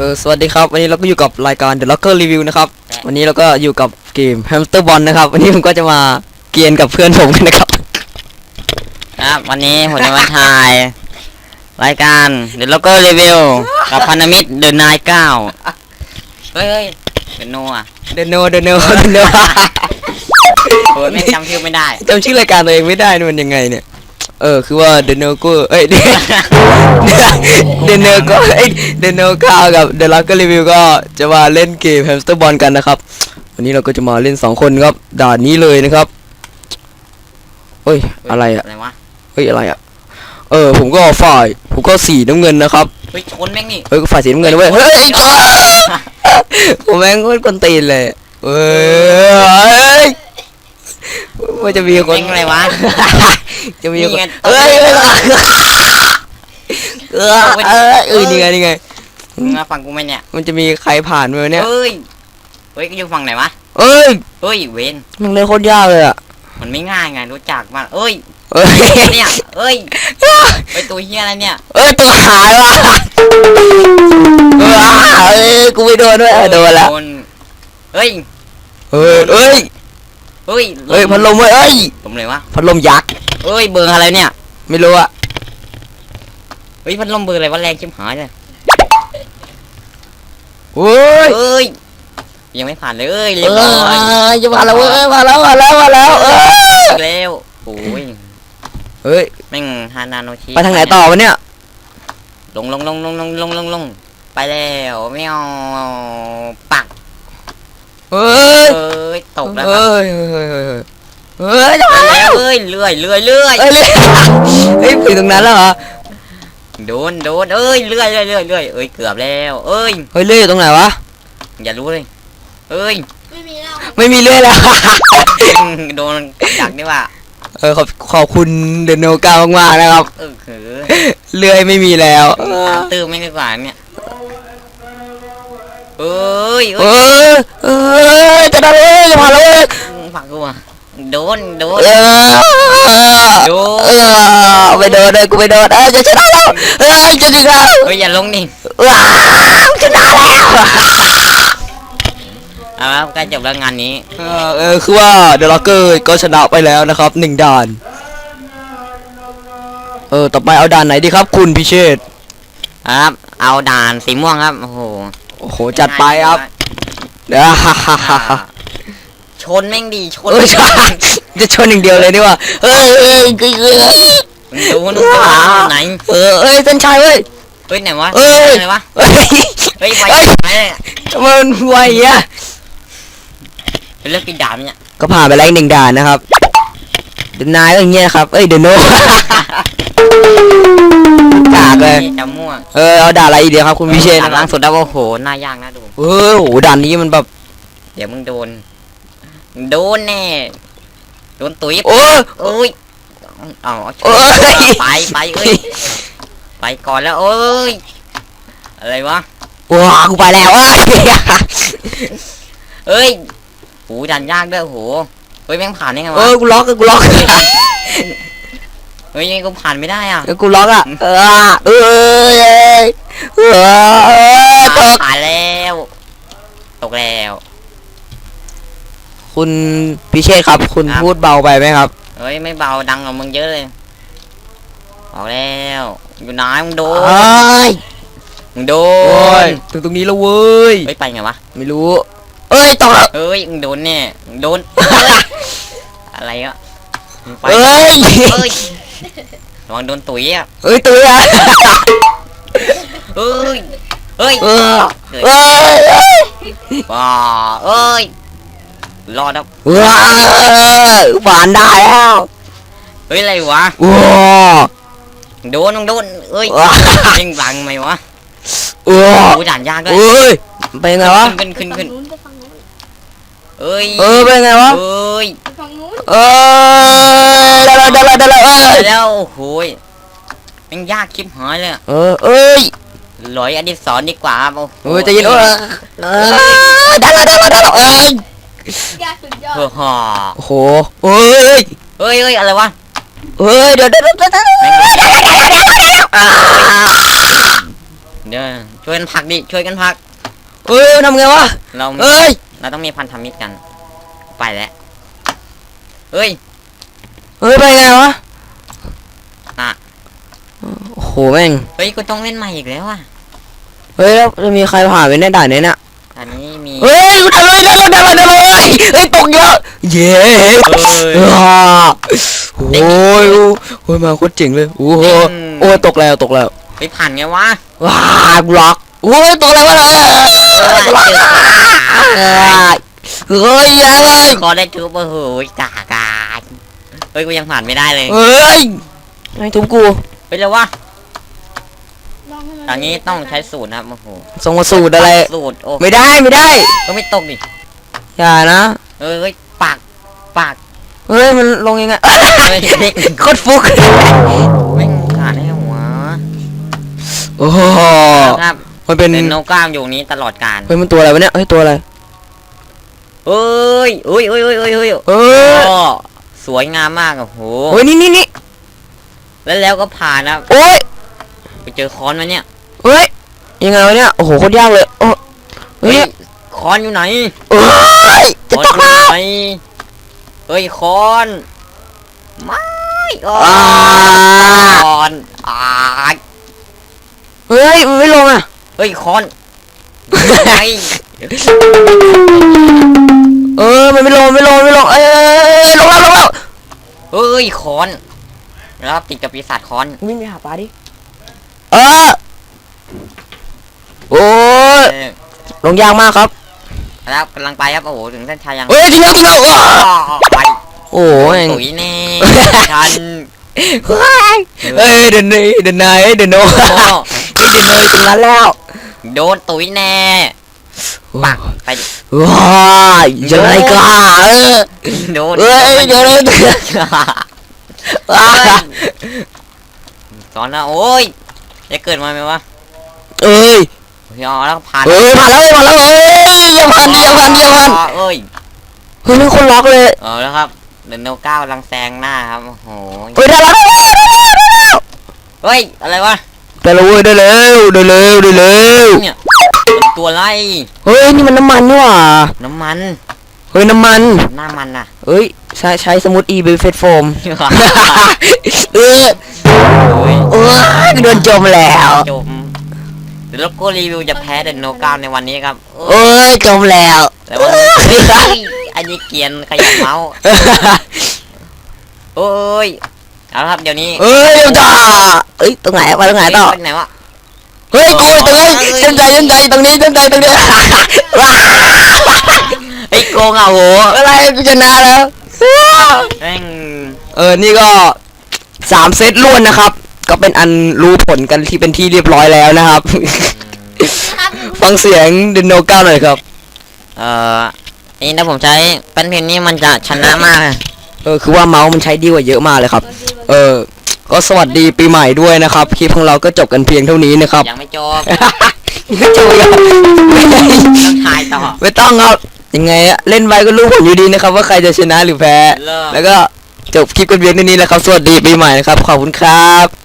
อสวัสดีครับวันนี้เราก็อยู่กับรายการ The Locker Review นะครับวันนี้เราก็อยู่กับเกม Hamster Ball นะครับ วันนี้ผมก็จะมาเกรียนกับเพื่อนผมกันนะครับ ครับวันนี้ผมจะมาถ่าย รายการ The Local Review กับพันธมิตร The Nine เก้าเฮ้ยเฮ้ยเดนโนอะเดนโนเดนโนเดนโนโหไม่จำชื่อไม่ได้จำชื่อรายการตัวเองไม่ได้นี่มันยังไงเนี่ย เออคือว่าเดนโนก็เอ้ยเดนโนก็เอ้ยเดนโนก้าวกับ The Locker Review ก็จะมาเล่นเกม Hamster Ball กันนะครับ วันนี้เราก็จะมาเล่นสองคนครับด่านนี้เลยนะครับเฮ้ยอะไรอะอะไรวะเฮ้ยอะไรอะเออผมก็ฝ่ายผมก็สีน้ำเงินนะครับเฮ้ยชนแม่งนี่เฮ้ยฝ่ายสีน้ำเงินนะเว้ยเฮ้ยอ้าวผมแม่งโคตรกวนตีนเลยเฮ้ยมันจะมีคนแม่งอะไรวะ จะมีคนนี่ไงเอ้ยเอ้ยเออเออเออนี่ไงนี่ไงมึงมาฟังกูไหมเนี่ย มันจะมีใครผ่านมาเนี่ยเฮ้ย เฮ้ยก็อยู่ฝั่งไหนวะ เอ้ย เฮ้ยเวนมันเลยโคตรยากเลยอะ มันไม่ง่ายไงรู้จักมากเอ้ย เอ้ยเนี่ย เอ้ยไปตัวเฮียอะไรเนี่ย เอ้ยตัวหายว่ะเออเอ้ยกูไม่โดนด้วยเออโดนแล้วโดนเฮ้ยเอ้ยเอ้ย เฮ้ยเอ้ยพัดลมเว้ยเอ้ยผมเลยวะพัดลมยักษ์เอ้ยเบอร์อะไรเนี่ย ไม่รู้อะเฮ้ยพัดลมเบอร์อะไรวะแรงชิบหายเลยโอ้ยเอ้ยยังไม่ผ่านเลยเอ้ยเอเรียบร้อยอจะมาแล้วเว้ยมาแล้วมาแล้วมาแล้วเออแล้วโอ้ยเฮ้ยแม่งฮานาโนชิไปทางไหนต่อวะเนี่ยลงลงลงลงลงลงลงลงไปแล้วไม่เอาปักเฮ้ยเอ้ย ตกแล้วคเฮ้รับยเฮ้ยเฮ้ยเฮ้ยเฮ้ยจะไปมาแล้แล้ววเอ้ยเลื่อยเลื่อยเลื่อยเอ้ยเฮ้ยเฮ้ยถึงตรงนั้นแล้วเหรอโดนโดนเอ้ยเลื่อยเลื่อยเลื่อยเลื่อยเอ้ยเกือบแล้ว เอ้ย เฮ้ยเลื่อยอยู่ตรงไหนวะอย่ารู้เลย เอ้ย ไม่มีแล้วไม่มีเลื่อยแล้ว โดนจักนี่ว่าเออขอบขอบคุณเดนโนกามากๆนะครับ เออคือเลื่อยไม่มีแล้วตามตื้อไม่ดีกว่าเนี่ย เอ้ยเอเอ้ยอเออจะได้เลยจะมาแล้วเว้ยฝักกูอะโดนโดน เออโดเอนอไม่โดนเลยกูไม่โดนเออจะชนะแล้วเออจะชนะแล้วเฮ้ยอย่าลงนี่ว้าวชนะแล้วเอาละใกล้จบแล้วงานนี้ เออเออคือว่าเดอะล็อกเกอร์ก็ชนะไปแล้วนะครับหนึ่งด่านเออต่อไปเอาด่านไหนดีครับ คุณพิเชษฐ์ ครับ เอาด่านสีม่วงครับ โอ้โห โอ้โหจัดไปครับเดี๋ยวฮ่าฮ่าฮ่าฮ่าชนแม่งดีชนเอ้ยชนจะชนอย่างเดียวเลยนี่ว่าเอ้ยเอ้ยเอ้ยเอ้ยโดนโดนไหนเออเอ้ยเส้นชัยเว้ยเฮ้ยไหนวะเอ้ยไหนวะเอ้ยเฮ้ยไวเอ้ยไหนทำไมมันไวอะเป็นเรื่องกินดาบเนี่ยก็ผ่านไปแล้วอีกหนึ่งด่านนะครับเดนนายก็อย่างเงี้ยครับเอ้ยเดนโนกากเลย จะม่วงเออเอาด่านอะไรอีกเดียวครับคุณพิเชษฐ์ด่านะนคล่ารับงสุดแล้วโอ้โหหน้ายากนะดู เออโหด่านนี้มันแบบ เดี๋ยวมึงโดน โดนแน่ โดนตุ๋ยโอ้ยโอ้ยเอาเอาโอ้ย ไปไปเอ้ย ไปก่อนแล้วเอ้ย อะไรวะ ว้ากูไปแล้วเอ้ยเอ้ยโหดันยากด้วยโหเฮ้ยแม่งผ่านได้ไงเอวะอกูล็อกกูล็อก เฮ้ยยังกูผ่านไม่ได้อะเออกูล็อกอะ เออเออเออเออตกผ่านแล้ว ตกแล้ว คุณพิเชษครับ คุณครับ พูดเบาไปไหมครับ เฮ้ยไม่เบาดังกว่ามึงเยอะเลยออกแล้ว อยู่ไหนมึงโดเอน้ยมึงโดโอ้ยนถึงตรงนี้แล้วเว้ย เฮ้ยไปไงวะ ไม่รู้ เอ้ยตกแล้วเฮ้ยมึงโดนแน่มึงโดน อะไรอะมึงไปเอ้ยเฮ้ย ระวังโดนตุ๋ยอะเอ้ยตื่นอะเฮ้ยเฮ้ยเออเอ้ยเอ้ยว้าเอ้ยรอดแล้วว้าวผ่านได้แล้วเฮ้ยอะไรวะว้าวโดนมึงโดนเอ้ยว้าวเร่งบังไหมวะว้าวกูด่านยากด้วยเอ้ยเป็นไงวะขึ้นขึ้นขึ้นนู้นไปฝั่งนู้นเอ้ยเออเป็นไงวะเอ้ยไปฝั่งนู้น เออได้แล้วได้แล้วได้แล้วเอ้ไปยแล้วโอ้โหยแมันยากคลิปหายเลยอะเออเอ้ยลอยอดิศรดีกว่าโอ้โหเออใจะยินเออเออได้แล้วได้แล้วได้แล้วเอ้ยยากสุดยอด เฮ้อฮ่าโอ้โหเอ้ยเฮ้ยเฮ้ยอะไรวะเอ้ยเดี๋ยวเดี๋ยวเดี๋ยวเดี๋ยวเดี๋ยวแม่งอ่าโดดี๋ยวช่วยกันผลักดิช่วยกันผลัก เอ้ยทำไงวะเราเอ้ยเราต้องมีพันธมิตรกัน ไปแล้ว เอ้ย เฮ้ยไปไงวะอะ โอ้โหแม่ง เฮ้ยกูต้องเล่นใหม่อีกแล้วอะเฮ้ยแล้วจะมีใครผ่านไปในด่านนี้น่ะอันนี้มี เฮ้ยกูทำเลยได้เลยได้เลยได้เลยเฮ้ยตกเยอะเย้เอ้ย อ่าโอ้ยโอ้ยมาโคตรเจ๋งเลยโอ้โหเด้งโอ้ยตกแล้วตกแล้วไปผ่านไงวะว้าบล็อกโอ้ยตกแล้ววะเฮ้ยยังไงขอได้ทูบโอ้โหจาการเฮ้ยกูยังผ่านไม่ได้เลยเฮ้ยไอ้ทุบกูเฮ้ยเร็ววะลองให้มันตอนนี้ต้องใช้สูตรนะครับโอ้โหส่งมาสูตรอะไรสูตรโอ้ไม่ได้ไม่ได้ก็ไม่ตกดิอย่านะเอ้ยเฮ้ยปากปากเฮ้ยมันลงยังไงเฮ้ยเด็กโคตรฟุกไม่งขาดได้หัวโอ้โหครับมันเป็นเป็นนกกล้ามอยู่นี้ตลอดการเฮ้ยมันตัวอะไรวะเนี่ยเฮ้ยตัวอะไร เอ้ยเอ้ยเอ้ยเอ้ยเอ้ยเอ้ยเอ้ยโอ้สวยงามมากโอ้โหเฮ้ยนี่นี่นี่แล้วแล้วก็ผ่านนะโอ้ยไปเจอค้อนมาเนี่ยเฮ้ยยังไงวะเนี่ยโอ้โหโคตรยากเลยโอ้เฮ้เฮ้ยยค้อนอยู่ไหนเอ้ยจะค้อนตอกยู่แล้วไหนเฮ้ยค้อนไม่โอ้อ่าค้อนอ่าเฮ้ยมันไม่ลงอะ เฮ้ยค้อนไอ้ เออมันไม่ลงไม่ลงไม่ลงเอ้ยลงแล้วลงแล้วเฮ้ยค้อนแล้วติดกับปีศาจค้อนวิ่งไปหาปลาดิเออโอ้ยเออลงยากมากครับแล้วกำลังไปครับโอ้โหถึงเส้นชัยยังเฮ้ยจริงแล้วจริงแล้วว้าไปโอ้ยตุ๋ยแน่ทันเฮ้ยเดินนี่เดินไหนเดินโน่โอ้เดินเลยตรงนั้นแล้ว โดนตุ๋ยแน่ ปักไปว้ายยังไงก็เออโดนเฮ้ยเดี๋ยวเดี๋ยวเดี๋ยวว้าสอนนะโอ้ยจะเกิดมาไหมวะเอ้ยพี่อ๋อแล้วก็ผ่านเฮ้ยมาแล้วมาแล้วเอ้ยอย่าพันอย่าพันอย่าพันเอ้ยเฮ้ยนี่คนล็อกเลยเออแล้วครับเดินโนก้ากำลังแซงหน้าครับโอ้โหเฮ้ยได้แล้วได้แล้วได้แล้วได้แล้วเฮ้ยอะไรวะได้แล้วเว้ยได้แล้วได้แล้วได้แล้วเนี่ยเป็น ตัวไล่เฮ้ยนี่มันน้ำมันนี่หว่าน้ำมันเฮ้ยน้ำมันหน้ามันน่ะเฮ้ยใช้ใช้สมุดอีเบฟเฟตโฟมเออเฮ้ยเออโดนจมแล้วจมเดี๋ยวเราก็รีวิวจะแพ้เดินโนก้าในวันนี้ครับเอเอ้อยจมแล้วแต่ว่าเฮ้ยอันนี้เกรียนขยับเมาส์โอ้ยเอาละครับเดี๋ยวนี้เอ้ยเดี๋ยวจ้าเอ้ยตรงไหนไปตรงไหนต่อเฮ้ยไหนวะ เฮ้ยกูตรงนี้เส้นใจเส้นใจตรงนี้เส้นใจตรงนี้ว้าไอ้ยโกงอะโหอะไรกูชนะแล้วแม่งเออนี่ก็สามเซตล้วนนะครับ ก็เป็นอันรู้ผลกันที่เป็นที่เรียบร้อยแล้วนะครับนะครับฟังเสียงดินโนก้าหน่อยครับ เอ่อนี่ถ้าผมใช้แป้นพิมพ์นี่มันจะชนะมากเลยเออคือว่าเมาส์มันใช้ดีกว่าเยอะมากเลยครับ เออ ก็สวัสดีปีใหม่ด้วยนะครับคลิปของเราก็จบกันเพียงเท่านี้นะครับ ยังไม่จบไม่จบยังไม่ต้องถ่ายต่อไม่ต้องครับยังไงอะเล่นไปก็รู้ผลอยู่ดีนะครับ ว่าใครจะชนะหรือแพ้เลิกแล้วก็จบคลิปกันเพียงเท่านี้แหละครับสวัสดีปีใหม่นะครับขอบคุณครับ